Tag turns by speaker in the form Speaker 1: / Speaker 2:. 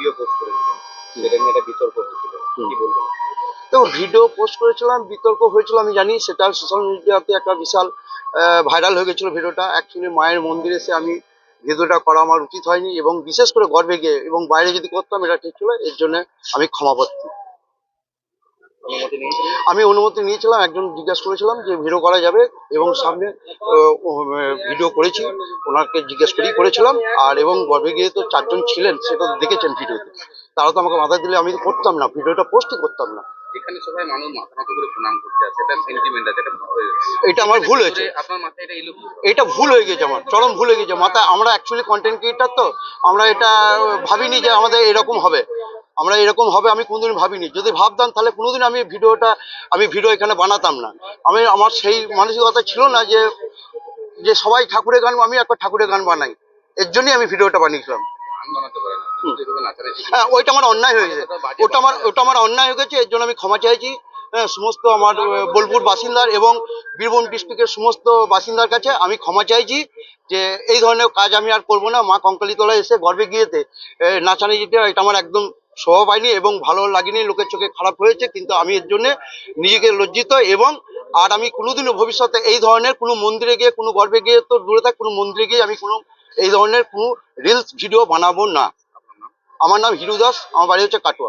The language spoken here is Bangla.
Speaker 1: ভিডিও পোস্ট করেছিলেন। সেটা নিয়ে একটা বিতর্ক হয়েছিল কি বলবেন?
Speaker 2: দেখো ভিডিও পোস্ট করেছিলাম বিতর্ক হয়েছিল আমি জানি সেটা সোশ্যাল মিডিয়াতে একটা বিশাল ভাইরাল হয়ে গেছিল ভিডিওটা। অ্যাকচুয়ালি মায়ের মন্দিরে এসে আমি ভিডিওটা করা আমার উচিত হয়নি এবং বিশেষ করে গর্বে গিয়ে এবং বাইরে যদি করতাম এটা ঠিক ছিল এর জন্য আমি ক্ষমাপ্রার্থী আমি অনুমতি নিয়েছিলাম একজন জিজ্ঞাসা করেছিলাম যে ভিডিও করা যাবে এবং সামনে ভিডিও করেছি ওনাকে জিজ্ঞেস করেই করেছিলাম আর এবং গর্বে গিয়ে তো চারজন ছিলেন সেটা দেখেছেন ভিডিওতে তারা তো আমাকে মাথা দিলে আমি তো করতাম না ভিডিওটা পোস্টই করতাম না।
Speaker 1: যেখানে সবাই মানুষ মাথা নত করে প্রণাম করতে আসে এটা সেন্টিমেন্ট আছে এটা
Speaker 2: এটা আমার ভুল হয়েছে।
Speaker 1: আপনার মাথায় এটা এলো
Speaker 2: এটা ভুল হয়ে গেছে আমার চরম ভুল হয়ে গেছে। মাথা আমরা অ্যাকচুয়ালি কন্টেন্ট ক্রিয়েটার তো আমরা এটা ভাবিনি যে আমাদের এরকম হবে। আমরা এরকম হবে আমি কোনোদিন ভাবিনি। যদি ভাবতাম তাহলে কোনোদিন আমি ভিডিওটা আমি ভিডিও এখানে বানাতাম না। আমি আমার সেই মানসিকতা ছিল না যে যে সবাই ঠাকুরের গান আমি একটা ঠাকুরের গান বানাই। এর জন্যই আমি ভিডিওটা বানিয়েছিলাম। হ্যাঁ ওইটা আমার অন্যায় হয়ে গেছে। ওটা আমার ওটা আমার অন্যায় হয়ে গেছে এর জন্য আমি ক্ষমা চাইছি। হ্যাঁ, সমস্ত আমার বোলপুর বাসিন্দার এবং বীরভূম ডিস্ট্রিক্টের সমস্ত বাসিন্দার কাছে আমি ক্ষমা চাইছি যে এই ধরনের কাজ আমি আর করব না। মা কঙ্কালীতলায় এসে গর্বে গিয়েতে নাচানাচিটা এটা আমার একদম স্বভাব পাইনি এবং ভালো লাগেনি, লোকের চোখে খারাপ হয়েছে, কিন্তু আমি এর জন্য নিজেকে লজ্জিত এবং আর আমি কোনোদিনও ভবিষ্যতে এই ধরনের কোনো মন্দিরে গিয়ে, কোনো গর্বে গিয়ে তো দূরে থাক, কোনো মন্দিরে গিয়ে আমি কোনো এই ধরনের কোনো রিলস ভিডিও বানাবো না। আমার নাম হিরু দাস, আমার বাড়ি হচ্ছে কাটোয়া।